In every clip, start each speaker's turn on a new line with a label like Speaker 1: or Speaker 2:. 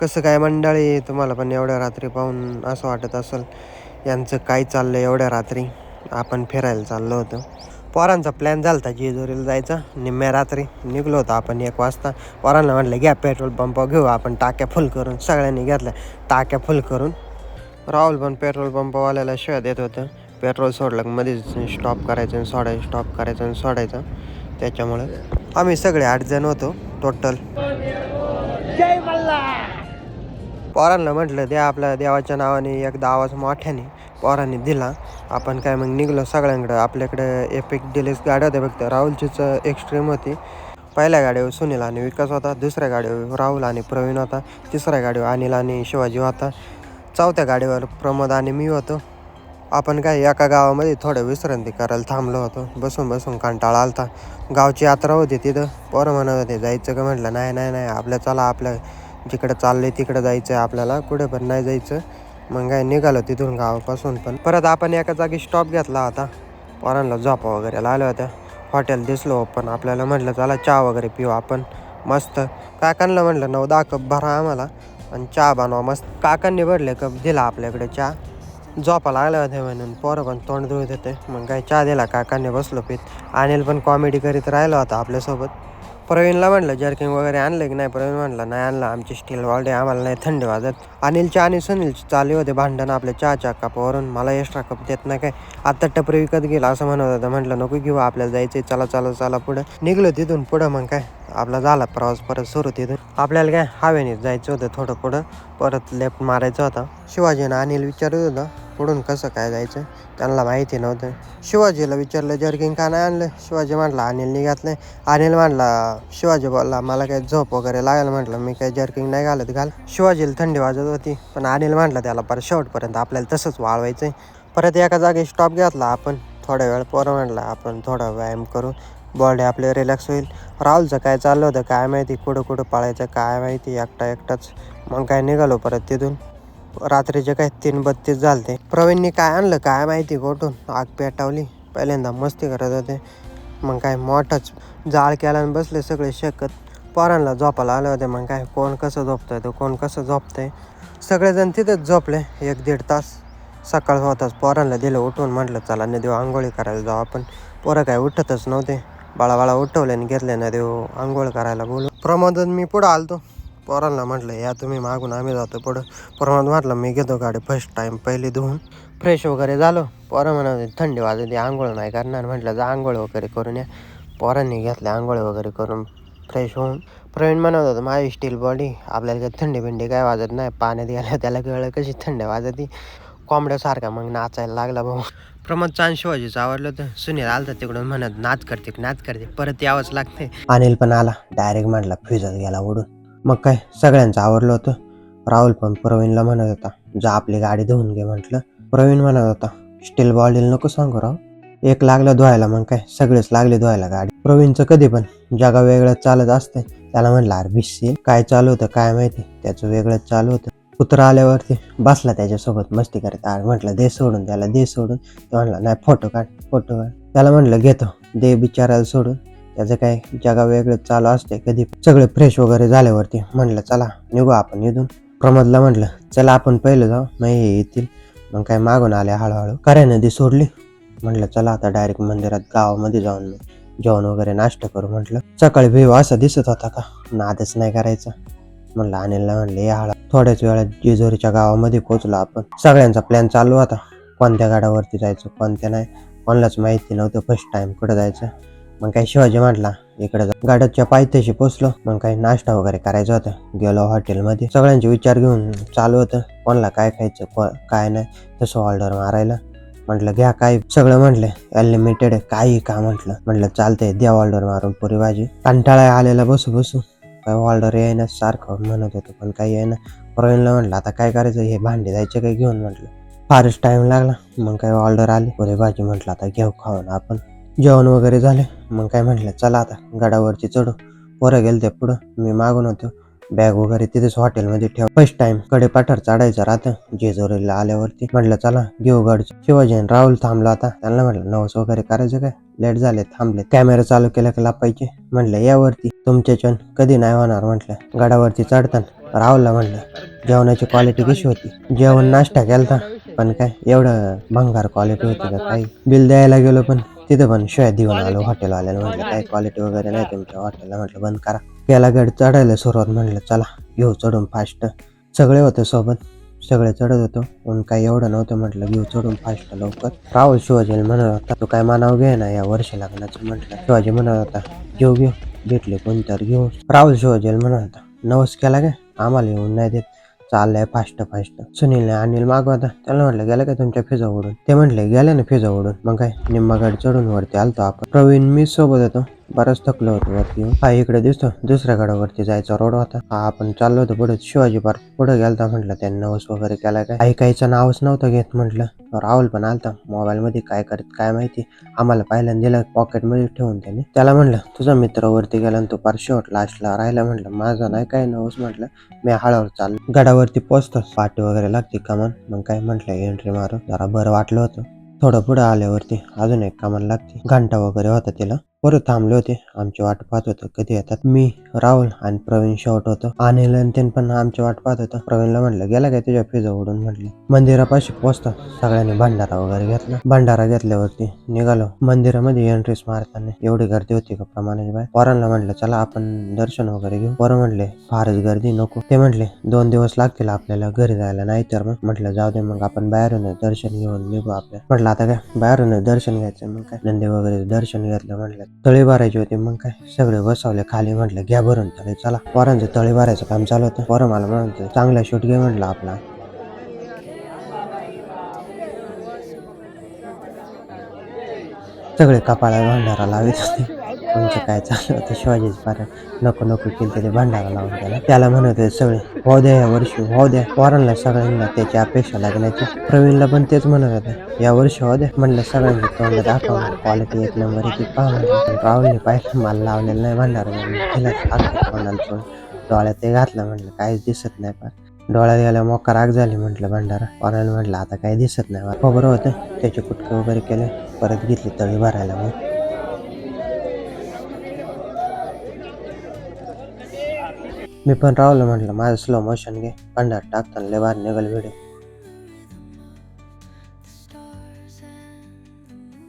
Speaker 1: कसं काय मंडळी तुम्हाला पण एवढ्या रात्री पाहून असं वाटत असेल यांचं काय चाललं एवढ्या रात्री? आपण फिरायला चाललो होतो. पोरांचा प्लॅन झाला होता जेजुरीला जायचा. निम्म्या रात्री निघलो होतो आपण एक वाजता. पोरांना म्हटलं घ्या पेट्रोल पंप घेऊ आपण टाक्या फुल करून. सगळ्यांनी घेतल्या टाक्या फुल करून. राहुल पण पेट्रोल पंपवाल्याला शिवाय देत होतं. पेट्रोल सोडलं की मध्येच स्टॉप करायचं आणि सोडायचं स्टॉप करायचं आणि सोडायचं. त्याच्यामुळं आम्ही सगळे आठ जण होतो टोटल पोरांना म्हटलं द्या आपल्या देवाच्या नावाने एकदा आवाज मोठ्याने पोरांनी दिला. आपण काय मग निघलो सगळ्यांकडं. आपल्याकडे एपिक डिलेक्स गाड्या होत्या फक्त राहुलचीच एक्स्ट्रीम होती. पहिल्या गाडीवर सुनील आणि विकास होता. दुसऱ्या गाडीवर राहुल आणि प्रवीण होता. तिसऱ्या गाडीवर अनिल आणि शिवाजी होता. चौथ्या गाडीवर प्रमोद आणि मी होतो. आपण काय एका गावामध्ये थोडं विश्रांती करायला थांबलो होतो. बसून बसून कंटाळा आलता. गावची यात्रा होती तिथं. पोरं म्हणत होते जायचं का? म्हटलं नाही नाही नाही. आपल्या चला आपल्या जिकडं चाललंय तिकडं जायचं आहे आपल्याला कुठे पण नाही जायचं. मग काय निघालो तिथून गावापासून पण. परत आपण एका जागी स्टॉप घेतला होता. पोरांना झोपा वगैरे आल्या होत्या. हॉटेल दिसलो पण आपल्याला म्हटलं चला चहा वगैरे पिऊ आपण. मस्त. काकांना म्हटलं नऊ दहा कप भरा आम्हाला. आणि चहा बनवा. मस्त. काकांनी भरले कप दिला आपल्याकडे चहा. झोपा लागल्या होत्या म्हणून. पोरं पण तोंड धुळत होते. मग काय चहा दिला. काकांनी बसलो पीत. अनिल पण कॉमेडी करीत राहिला होता आपल्यासोबत. प्रवीणला म्हटलं जर्किंग वगैरे आणलं की नाही? प्रवीण म्हटलं नाही आणलं आमची स्टील वाल्डे आम्हाला नाही थंडी वाजत. अनिलचे आणि सुनीलचे चालू होते भांडण आपल्या चहाच्या कपावरून. मला एक्स्ट्रा कप देत नाही काय? आता टपरी विकत गेला असं म्हणत होतं. म्हटलं नको घेऊ आपल्याला जायचं चला चला चला पुढं. निघलो तिथून पुढं मग काय. आपला झाला प्रवास परत सुरू तिथून. आपल्याला काय हवेने जायचं होतं थोडं पुढं. परत लेफ्ट मारायचा होता. शिवाजीनं अनिल विचारत होता पुढून कसं काय जायचं? त्यांना माहिती नव्हतं. शिवाजीला विचारलं जर्किंग का नाही आणलं? शिवाजी म्हटला अनिलने घातलं अनिल म्हटला शिवाजी बोलला मला काय झोप वगैरे लागेल म्हटलं मी काय जर्किंग नाही घालत घाल. शिवाजीला थंडी वाजत होती पण अनिल म्हटलं त्याला परत शेवटपर्यंत आपल्याला तसंच वाळवायचं परत एका जागी स्टॉप घेतला आपण. थोड्या वेळ पोरं म्हटलं आपण थोडा व्यायाम करू. बॉडी आपले रिलॅक्स होईल. राहुलचं काय चाललं होतं? काय माहिती? कुठं कुठं पाळायचं? काय माहिती? एकटा एकटाच. मग काय निघालो परत तिथून. रात्रीचे काय तीन बत्तीस झालते. प्रवीणनी काय आणलं? काय माहिती कुठून? आग पेटावली. पहिल्यांदा मस्ती करत होते. मग काय मोठाच. जाळ केल्यानं आणि बसले सगळे शेकत. पोरांना झोपायला आले होते. मग काय कोण कसं झोपतंय? तो कोण कसं झोपतंय? सगळेजण तिथेच झोपले. एक दीड तास. सकाळ होताच. पोरांना दिलं उठून. म्हटलं चला नदी आंघोळी करायला जाऊ आपण. पोरं काय उठतच नव्हते. बाळा बाळा उठवल्याने घेतल्या ना नदी आंघोळ करायला बोलू प्रमोदन मी पुढं आलतो. पोरांना म्हटलं या तुम्ही मागून आम्ही जातो पुढं. प्रमोद म्हटलं मी घेतो गाडी फर्स्ट टाईम पहिले धुवून. फ्रेश वगैरे झालो. पोरं म्हणत थंडी वाजते आंघोळ नाही करणार. म्हटलं जा आंघोळ वगैरे करून या. पोरांनी घेतले आंघोळ वगैरे करून फ्रेश होऊन. प्रवीण म्हणत होतं माझी स्टील बॉडी आपल्याला काही थंडी बिंडी काय वाजत नाही. पाण्यात गेल्या त्याला कळलं कशी थंडी वाजती. कोंबड्यासारखा मग नाचायला लागला भाऊ. प्रमोद चांद शिवाजीचं आवडलं तर सुनील आलता तिकडून म्हणत नाच करते नाच करते. परत यावंच लागते अनिल पण आला. डायरेक्ट म्हटला फ्युजत गेला उडून मग काय सगळ्यांचं आवडलं होतं. राहुल पण प्रवीणला म्हणत होता जा आपली गाडी धुवून घे म्हटलं. प्रवीण म्हणत होता स्टील बॉडील नको सांगू राव. एक लागलं धुवायला मग काय सगळेच लागले धुवायला गाडी. प्रवीणचं कधी पण जगा वेगळं चालत असते त्याला म्हटलं अरे भिसशील काय चालू होतं काय माहिती? त्याचं वेगळंच चालू होतं. कुत्रा आल्यावरती बसला त्याच्यासोबत मस्ती करत. म्हटलं दे सोडून त्याला दे सोडून. तो म्हणला नाही फोटो काढ फोटो काढ. त्याला म्हटलं घेतो दे बिचारायला सोडून. त्याचं काय जगा वेगळं चालू असते कधी सगळे फ्रेश वगैरे झाल्यावरती म्हटलं चला निघू आपण इथून. प्रमोदला म्हटलं चला आपण पहिलं जाऊ नाही हे येतील. मग काय मागून आले हळूहळू कऱ्या नदी सोडली. म्हटलं चला आता डायरेक्ट मंदिरात गावामध्ये जाऊन मग जेवण वगैरे नाश्ता करू. म्हटलं सकाळी भेव असा दिसत होता का? नादच नाही करायचा. म्हणलं अनिलला म्हणले या थोड्याच वेळात जेजुरीच्या गावामध्ये पोहोचलो आपण. सगळ्यांचा प्लॅन चालू होता. कोणत्या गाड्यावरती जायचं कोणत्या नाही कोणालाच माहिती नव्हतं फर्स्ट टाइम कुठं जायचं. मग काही शिवाजी म्हटला इकडे गाड्याच्या पायथ्याशी पोचलो मग काही नाश्ता वगैरे करायचा होता. गेलो हॉटेलमध्ये. सगळ्यांचे विचार घेऊन चालू होतं. कोणाला काय खायचं को- काय नाही तसं ऑर्डर मारायला. म्हटलं घ्या काय. सगळं म्हटलं. अनलिमिटेड काही का? म्हटलं. म्हटलं चालतंय द्या ऑर्डर मारून पुरी भाजी. कंटाळा आलेला बसू बसू काय ऑर्डर येईना सारखं म्हणत होतं पण काही येईना प्रवीणला म्हटलं आता काय करायचं? हे भांडे जायचे काही घेऊन म्हटलं. फारच टाइम लागला. मग काय ऑर्डर आली. पुरे भाजी म्हटलं आता घेऊ खाऊन आपण. जेवण वगैरे झाले. मग काय म्हटलं चला आता गडावरती चढू. पोरं गेल ते पुढं. मी मागून होतो. बॅग वगैरे तिथेच हॉटेलमध्ये ठेव. फर्स्ट टाइमकडे पाठार चढायचा राहतं. जेजुरीला आल्यावरती म्हटलं चला घेऊ गड. शिवाजी राहुल थांबला आता. त्यांना म्हटलं नवस वगैरे करायचं काय? लेट झाले थांबले. कॅमेरा चालू केला की लापायचे. म्हटलं यावरती. तुमच्याच्यान कधी नाही होणार? म्हटलं गडावरती चढताना. राहुलला म्हटलं जेवणाची क्वालिटी कशी होती? जेवण नाश्ता केलता. पण काय एवढं भंगार क्वालिटी होती का काही? बिल द्यायला गेलो पण तिथं पण शिवाय देऊन आलो हॉटेलवाल्याला म्हटलं काय क्वालिटी वगैरे नाही तुमच्या हॉटेलला म्हटलं बंद करा. याला गड चढायला सुरुवात म्हणलं चला घेऊ चढून फास्ट सगळे होते सोबत. सगळे चढत होतो. पण काही एवढं नव्हतं म्हटलं घेऊ चढून फास्ट लवकर. राहुल शिवाजी म्हणत होता तू काय मानाव घे ना या वर्ष लग्नाचं म्हटलं. शिवाजी म्हणत होता घेऊ घेऊ भेटले कोणतरी घेऊ. राहुल शिवाजी म्हणत होता नवस केला काय? आम्हाला येऊन नाही देत. चाललंय फास्ट फास्ट सुनीलने अनिल मागवता त्याला म्हटलं गेलं का तुमच्या फिजा उडून ते म्हटले गेले ना फिजा उडून मग काय निम्मागड चढून वरती आलतो आपण. प्रवीण मी सोबत होतो. बराच थकलो होतो वरती. हा इकडे दिसतो. दुसऱ्या गडावरती जायचा रोड होता. हा आपण चाललो होतो पुढे शिवाजी पार्क पुढे गेलता म्हटलं त्यांनी नवस वगैरे केला काय? ऐकायचं नावच नव्हतं घेत म्हटलं. राहुल पण आलता. मोबाईल मध्ये काय करत काय माहिती. आम्हाला पाहिलं दिलं पॉकेटमध्ये ठेवून त्याने. त्याला म्हणलं तुझा मित्र वरती गेला आणि तू पार शेवट लास्टला राहिला म्हटलं. माझा नाही काय नवस म्हटलं. मी हळूहळू चाललो. गडावरती पोहोचतो पाठी वगैरे लागते कमान मग काय म्हटलं एंट्री मारू. जरा बरं वाटलं होतं. थोडं पुढे आल्यावरती अजून एक कमान लागते. घंटा वगैरे होता तिला. परत थांबले होते. आमची वाट पाहत होतं. कधी येतात? मी राहुल आणि प्रवीण शेवट होतो. आणि त्यांनी पण आमची वाट पाहत होतं. प्रवीणला म्हटलं गेला काय तुझ्या फिजा उडून म्हटलं. मंदिरापाशी पोचतो. सगळ्यांनी भंडारा वगैरे घेतला. भंडारा घेतल्यावरती निघालो. मंदिरामध्ये एंट्रीस मारताना. एवढी गर्दी होती का प्रमाणाची बाय पोरांना म्हटलं चला आपण दर्शन वगैरे घेऊ. पोरं म्हटले फारच गर्दी नको. ते म्हटले दोन दिवस लागतील आपल्याला घरी जायला नाही तर मग. म्हटलं जाऊ दे मग आपण बाहेरून दर्शन घेऊन निघू आपल्या. म्हटलं आता काय? बाहेरून दर्शन घ्यायचं मग काय? नंदी वगैरे दर्शन घेतलं. म्हटलं तळी भरायची होती. मग काय? सगळे बसवले खाली म्हटलं घ्या भरून तळे चला. पोरांचं तळे भरायचं काम चालू होतं. पोरं मला म्हणत चांगला शूट घे म्हटलं आपला. सगळे कपाळा भंडारा लावित होते. कोणचं काय चाललं होतं शिवाजीच फार नको नको केलं तरी भंडारा लावून त्याला. त्याला म्हणत होते सगळे हो द्या या वर्षी हो द्या. पोरांना सगळ्यांना त्याची अपेक्षा लागण्याची. प्रवीणला पण तेच म्हणत होते या वर्षी हो द्या. म्हणलं सगळ्यांनी तोंड दाखव क्वालिटी एक नंबर आहे पहा म्हणलं पण राहुलने पाहिलं मला लावलेलं नाही भंडारा म्हणून. तिला टाकलं डोळ्यात ते घातलं म्हटलं काहीच दिसत नाही पार डोळ्यात गेल्या मोका राग झाली म्हटलं भंडारा. पोराला म्हटलं आता काही दिसत नाही मला खबर होतं त्याचे कुटके वगैरे केले परत घेतली तळी भरायला मग मी पण राहुल म्हटलं माझं स्लो मोशन घे. भंडार टाकताना लय बाहेर निघाल व्हिडिओ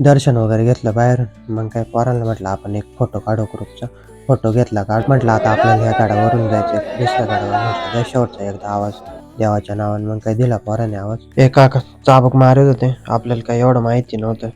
Speaker 1: दर्शन वगैरे घेतलं बाहेरून. मग काय पोरांना म्हटलं आपण एक फोटो काढू ग्रुपचा फोटो घेतला काढ म्हटलं आता आपल्याला ह्या गाडावरून जायचं दुसऱ्या गाडावर म्हटलं शेवटचा एकदा आवाज. देवाच्या नावाने मग काय दिला पोराने आवाज. एका चाबक मारत होते. आपल्याला काही एवढं माहिती नव्हतं.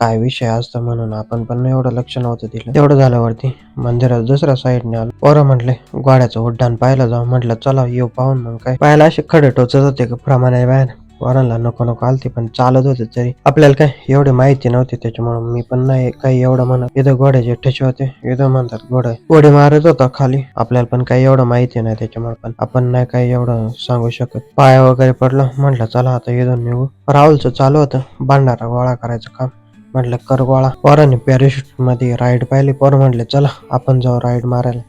Speaker 1: काय विषय असतं म्हणून आपण पण एवढं लक्ष नव्हतं दिलं. तेवढं झाल्यावरती मंदिरात दुसऱ्या साईडने आलो. पोरं म्हटले गोड्याचं उड्डाण पाहायला जाऊ. म्हटलं चला येऊ पाहून मग काय. पाहायला असे खडे टोचत होते का प्रमाणे बाहेर. पोरांना नको नको आलते पण चालत होते तरी. आपल्याला काय एवढी माहिती नव्हती त्याच्यामुळे मी पण नाही काही एवढं म्हणत. इथं घोड्याचे ठेचे होते. इथं म्हणतात घोडे. घोडे मारत होता खाली. आपल्याला पण काही एवढं माहिती नाही त्याच्यामुळे पण आपण नाही काही एवढं सांगू शकत. पाया वगैरे पडलं. म्हटलं चला आता इथून निघू. राहुलचं चालू होतं. भांडारा गोळा करायचं काम. म्हटलं कर गोळा. पोरांनी पॅराशूटमध्ये राईड पाहिली. पोर म्हटले चला आपण जाऊ राईड मारायला.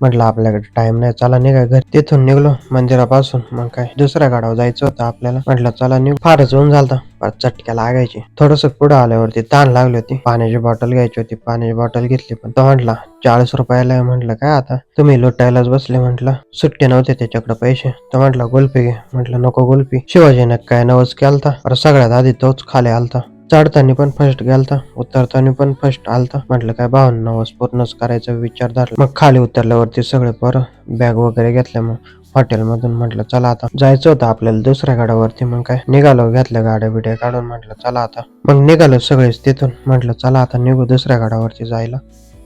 Speaker 1: म्हटलं आपल्याकडे टाइम नाही. चला निघा घरी. तिथून निघलो मंदिरापासून. मग काय दुसऱ्या गाडावर जायचं होतं आपल्याला. म्हटलं चला निघ. फारच ऊन झालता. चटक्या लागायची. थोडस पुढे आल्यावरती ताण लागली होती. पाण्याची बॉटल घ्यायची होती. पाण्याची बॉटल घेतली पण. तो म्हटला चाळीस रुपयाला म्हटलं काय आता? तुम्ही लुटायलाच बसले. म्हटलं सुट्टे नव्हते त्याच्याकडे पैसे. तो म्हटलं गुल्फी घे. म्हटलं नको गुल्फी. शिवाजीने काय नवस केलता? पर सगळ्यात आधी तोच खाली आलता. चढताना पण फर्स्ट गेलता उतरताना पण फर्स्ट आलता. म्हटलं काय भावांना नवस पूर्णच करायचा विचार धरला मग खाली उतरल्यावरती सगळे पर बॅग वगैरे घेतल्या मग हॉटेलमधून म्हटलं चला आता. जायचं होतं आपल्याला दुसऱ्या गाड्यावरती मग काय? निघालो घेतल्या गाड्या बिड्या काढून म्हटलं चला आता. मग निघालो सगळेच तिथून म्हटलं चला आता निघू दुसऱ्या गाड्यावरती जायला.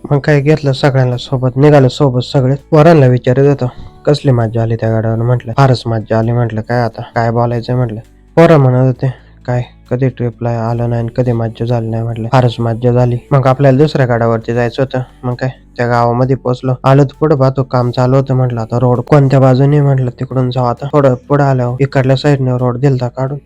Speaker 1: मग काय घेतलं सगळ्यांना सोबत निघालो सोबत सगळे पोरांना विचारत होतो कसली मज्जा आली त्या गाड्यावर? म्हटलं फारच मज्जा आली. म्हटलं काय आता? काय बोलायचं म्हटलं. पोरं म्हणत होते काय कधी ट्रिपला आलं नाही आणि कधी मज्जा झाली नाही म्हटलं. फारच मज्जा झाली. मग आपल्याला दुसऱ्या गाड्यावरती जायचं होतं. मग काय? त्या गावामध्ये पोहोचलो. आलो तर पुढे पाहतो. काम चालू होतं म्हटलं. आता रोड कोणत्या बाजूने म्हटलं? तिकडून जाऊ आता. थोडं पुढे आलो इकडल्या साईडने रोड दिलता काढून.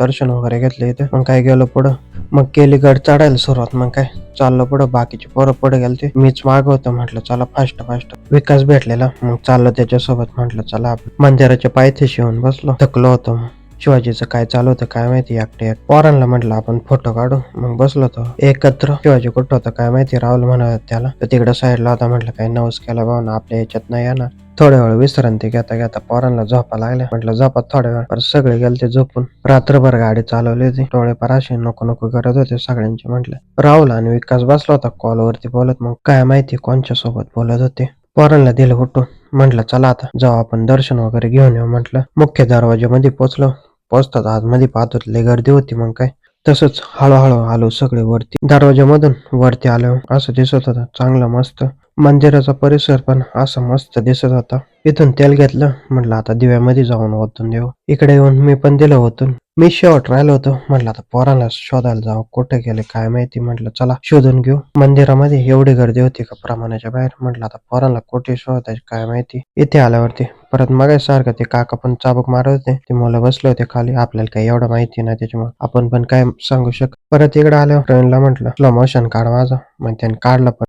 Speaker 1: दर्शन वगैरे घेतलं इथं. मग काय गेलो पुढं? मग केली गड चढायला सुरुवात. मग काय? चाललो पुढं. बाकीचे पोरं पुढे गेलते. मीच माग होतं म्हटलं चला फास्ट फास्ट विकास भेटलेला. मग चाललो त्याच्यासोबत म्हटलं चला मंदिराच्या पायथ्याशी येऊन बसलो. थकलो होतो मग. शिवाजीचं काय चालू होतं काय माहिती? एकटे एक पोरांना म्हटलं आपण फोटो काढू. मग बसलो तो एकत्र. शिवाजी कुठं होता काय माहिती? राहुल म्हणत त्याला. तर तिकडे साईडला होता. म्हटलं काय नवस केला भाऊ आपल्या याच्यात नाही येणार. थोड्या वेळ विश्रांती घेता घेता पोरांना झोपा लागल्या. म्हटलं झोपा थोड्या वेळ. परत सगळे गेलते झोपून. रात्रभर गाडी चालवली होती. डोळे असे नको नको करत होते सगळ्यांचे म्हटले. राहुल आणि विकास बसला होता कॉलवरती बोलत. मग काय माहिती कोणच्या सोबत बोलत होते. पोरांना दिलं उठून. म्हटलं चला आता जाऊ आपण दर्शन वगैरे घेऊन येऊ. म्हटलं. मुख्य दरवाजामध्ये पोचलो. पोचतात. आतमध्ये पाहतो लय गर्दी होती मग काय? तसंच हळूहळू आलो सगळे वरती. दरवाज्यामधून वरती आलो असं दिसत होता चांगला मस्त. मंदिराचा परिसर पण असा मस्त दिसत होता. इथून तेल घेतलं म्हटलं आता दिव्यामध्ये जाऊन ओतून देऊ. इकडे येऊन मी पण दिलं होतून मी शेवट राहिलो होतो. म्हटलं आता पोरांना शोधायला जाऊ कुठे गेले काय माहिती? म्हटलं चला शोधून घेऊ. मंदिरामध्ये एवढी गर्दी होती का प्रमाणाच्या बाहेर? म्हटलं आता पोरांना कुठे शोधायचे काय माहिती? इथे आल्यावरती. परत मग सारखं ते काका पण चाबक मारत होते. ते मुलं बसले होते खाली. आपल्याला काही एवढं माहिती नाही त्याच्यामुळे. आपण पण काय सांगू शकत? परत इकडे आल्यावर ट्रेनला म्हटलं स्लो मोशन काढ माझं. मग त्याने काढलं पण.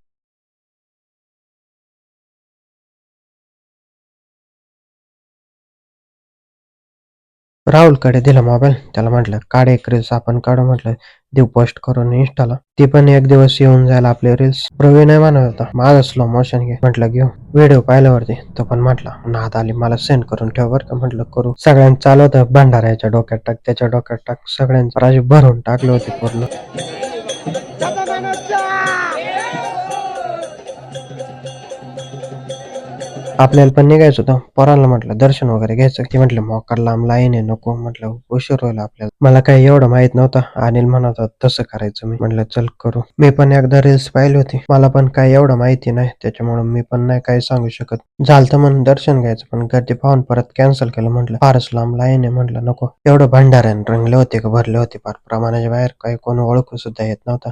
Speaker 1: राहुलकडे दिला मोबाईल. त्याला म्हटलं काढ एक रील्स आपण काढू म्हटलं. देव पोस्ट करून इंस्टाला ती पण एक दिवस येऊन जाईल आपले रील्स प्रवीण आहे म्हणत होता. माझा स्लो मोशन घे. म्हटलं घेऊ. व्हिडिओ पाहिल्यावरती तो पण म्हटला नाद आली मला सेंड करून ठेव बरं का. म्हटलं करू. सगळ्यांना चालू होतं. भंडाऱ्याच्या डोक्यात टाक त्याच्या डोक्यात टाक. सगळ्यांचा राजू भरून टाकले होते पूर्ण. आपल्याला पण निघायचं होतं. पोराला म्हटलं दर्शन वगैरे घ्यायचं. की म्हटलं मोकार लांब लाईन आहे नको. म्हटलं उशीर होईल आपल्याला. मला काही एवढं माहीत नव्हतं. अनिल म्हणत होता तसं करायचं. मी म्हटलं चल करू. मी पण एकदा रील्स पाहिली होती. मला पण काही एवढं माहिती नाही. त्याच्यामुळे मी पण नाही काही सांगू शकत. झालं म्हणून दर्शन घ्यायचं. पण गर्दी पाहून परत कॅन्सल केलं. म्हटलं फारच लांब लाईन आहे. म्हटलं नको. एवढं भंडाऱ्याने रंगले होते का भरले होते? फार प्रमाणाच्या बाहेर काही कोण ओळखू सुद्धा येत नव्हता.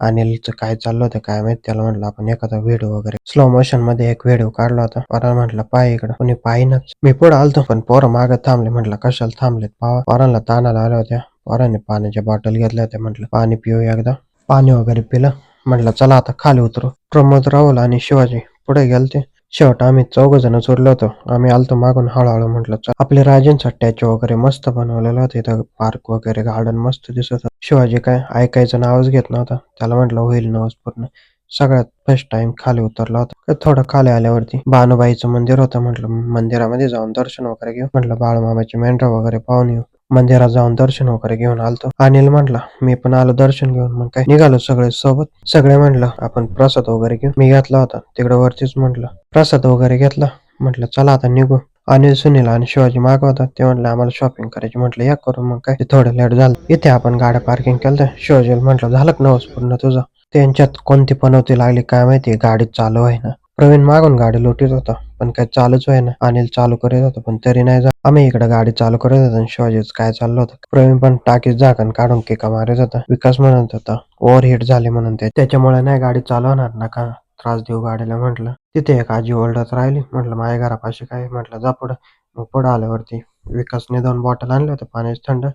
Speaker 1: अनिलचं काय चाललं होतं काय माहीत? त्याला म्हटलं आपण एखादा व्हिडिओ वगैरे. स्लो मोशनमध्ये एक व्हिडिओ काढला होता. पोराला म्हटलं पाय इकडं. कोणी पाहिनच मी पुढे आलतो पण पोरं मागे थांबले. म्हटलं कशाला थांबलेत पावा? पोरांना तानाला आल्या होत्या. पोरांनी पाण्याच्या बॉटल घेतल्या होत्या. म्हटलं पाणी पिऊ एकदा. पाणी वगैरे पिलं. म्हटलं चला आता खाली उतरू. प्रमोद राहुल आणि शिवाजी पुढे गेलते. शेवट आम्ही चौघ जण उरलो होतो. आम्ही आलतो मागून हळूहळू म्हटलं चल. आपले राजेंचा स्टॅच्यू वगैरे मस्त बनवलेला होता. इथं पार्क वगैरे गार्डन मस्त दिसत शिवाजी काय ऐकायचं नावच घेत नव्हता. त्याला म्हटलं होईल नवस पूर्ण. सगळ्यात फर्स्ट टाइम खाली उतरला होता. थोडं खाली आल्यावरती बानुबाईचं मंदिर होतं. म्हटलं मंदिरामध्ये जाऊन दर्शन वगैरे घेऊ. म्हटलं बाळमामाची मेंढरा वगैरे पाहून येऊ. मंदिरात जाऊन दर्शन वगैरे घेऊन आलतो. अनिल म्हटला मी पण आलो दर्शन घेऊन. मग काय निघालो सगळे सोबत. सगळे म्हटलं आपण प्रसाद वगैरे घेऊ मी घेतला होता. तिकडे वरतीच म्हटलं प्रसाद वगैरे घेतला? म्हटलं चला आता निघू. अनिल सुनील आणि शिवाजी मागं होता ते म्हटलं आम्हाला शॉपिंग करायची. म्हटलं या करू. मग काय थोडं लेट झालं. इथे आपण गाड्या पार्किंग केलं शिवाजी म्हटलं झालं नवस पूर्ण तुझं? त्यांच्यात कोणती पनवती लागली काय माहिती? गाडी चालू आहे ना. प्रवीण मागून गाडी लोटीत होता पण काय चालूच आहे ना अनिल चालू करत होता पण तरी नाही जा आम्ही इकडे गाडी चालू करत होतो शिवाजीच काय चाललं होतं. प्रवीण पण टाकीत झाकण काढून केका मारत होता. विकास म्हणत होता ओव्हर हिट झाले म्हणून ते. त्याच्यामुळे नाही गाडी चालवणार नका त्रास देऊ गाडीला म्हटलं. तिथे एक आजी ओरडत राहिली म्हटलं माझ्या घरापाशी काय? म्हटलं जा पुढं. मग पुढं आल्यावरती विकासने दोन बॉटल आणले होते पाण्याचे थंड.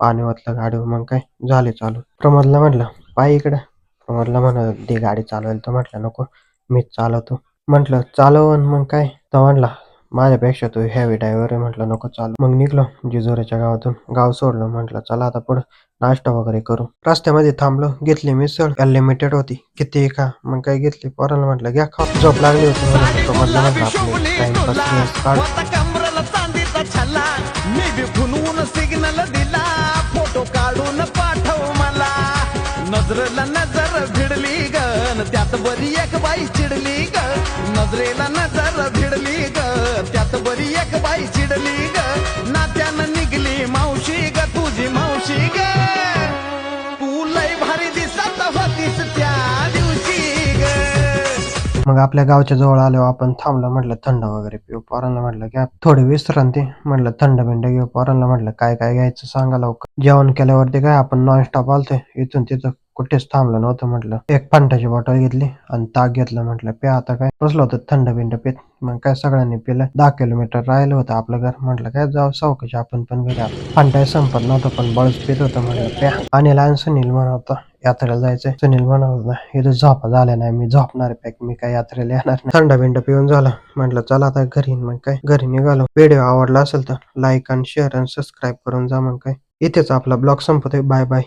Speaker 1: पाणी ओतलं गाडीवर मग काय? झाले चालू. प्रमोदला म्हटलं पाय इकडं. प्रमोदला म्हणत दे गाडी चालवायला तर म्हटलं नको. मीच चालवतो. म्हटलं चालव आणि मग काय? तो म्हणला माझ्यापेक्षा तू हेवी ड्रायव्हर आहे. म्हटलं नको चालू. मग निघलो जिजोऱ्याच्या गावातून. गाव सोडलं. म्हटलं चला आता पुढं नाश्ता वगैरे करू. रस्त्यामध्ये थांबलो. घेतली मिसळ अनलिमिटेड होती. किती का? मग काय घेतली पोराला म्हटलं घ्या खा. झोप लागली होती. म्हणून म्हटलं आपले टाइमपास काढ
Speaker 2: फोटो काढून पाठव मला नजर भिडली ग. न त्यात बरी एक बाई चिडली ग. नजरेला नजर भिडली ग. त्यात बरी एक बाई चिडली
Speaker 1: मग आपल्या गावच्या जवळ आलो आपण थांबलो म्हटलं थंड वगैरे पिऊ. पोरांना म्हटलं की थोडी विश्रांती. म्हटलं थंड बिंड घेऊ. पोरांना म्हटलं काय काय घ्यायचं सांगा लवकर. जेवण केल्यावरती काय आपण नॉन स्टॉप आलतोय. इथून तिथं कुठेच थांबलं नव्हतं म्हटलं. एक फंटाची बॉटल घेतली आणि ताक घेतलं म्हटलं प्या आता काय? बसलो होतं थंड बिंड पित. मग काय सगळ्यांनी पिलं. दहा किलोमीटर राहिलं होतं आपलं घर. म्हटलं काय जाऊ सावकाश आपण पण घरी फंटाय संपत नव्हतं पण बळच पित होतं म्हटलं प्या. आणि लहान सुनील म्हणत होता यात्रेला जायचंय. सुनील म्हणाला इथं झोपा झाल्या नाही मी झोपणार पॅक मी काय यात्रेला येणार नाही. थंड बिंड पिऊन झाला. म्हटलं चला आता घरी मग काय? घरी निघालो. व्हिडिओ आवडला असेल तर लाईक आणि शेअर आणि सबस्क्राईब करून जा मग काय? इथेच आपला ब्लॉग संपतोय. Bye bye.